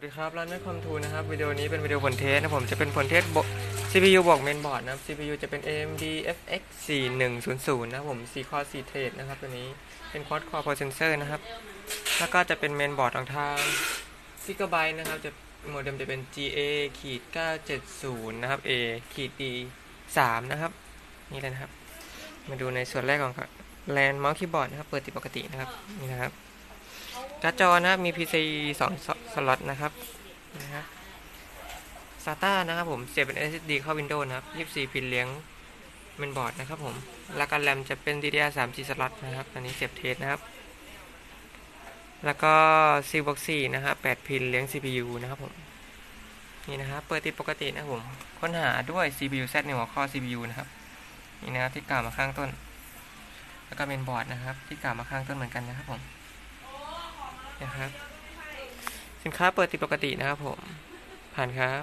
วัสดีครับร้านแม่คอมทูนะครับวิดีโอนี้เป็นวิดีโอผลเทสนะผมจะเป็นผลเทส CPU บอกเมนบอร์ดนะครับ CPU จะเป็น AMD FX 4100นะครับผม4 core 4 thread นะครับตัวนี้เป็น quad core processor นะครับ แล้วก็จะเป็นเมนบอร์ดของทาง Gigabyte นะครับจะโมเด็มจะเป็น GA ขีด970 นะครับ A ขีด D 3นะครับ นี่เลยนะครับ มาดูในส่วนแรกของแลนเมาส์คีย์บอร์ดนะครับ เปิดติดปกตินะครับนี่นะครับ การ์ดจอนะครับ มี PCIe 2สล็อตนะครับนะครับ SATA นะครับผม เสียบเป็น SSD เข้า Windows นะครับ 24 พินเลี้ยงเมนบอร์ดนะครับผมแล้วก็แรมจะเป็น DDR3 4สล็อตนะครับ อันนี้เสียบเทสนะครับ แล้วก็ C box 4นะครับ8พินเลี้ยง CPU นะครับผม นี่นะครับเปิดติดปกตินะครับผม ค้นหาด้วย CPU Z ในหัวข้อ CPU นะครับ นี่นะครับที่กล่าวมาข้างต้น แล้วก็เมนบอร์ดนะครับ ที่กล่าวมาข้างต้นเหมือนกันนะครับผม นะครับ สินค้าเปิดติดปกตินะครับผม ผ่านครับ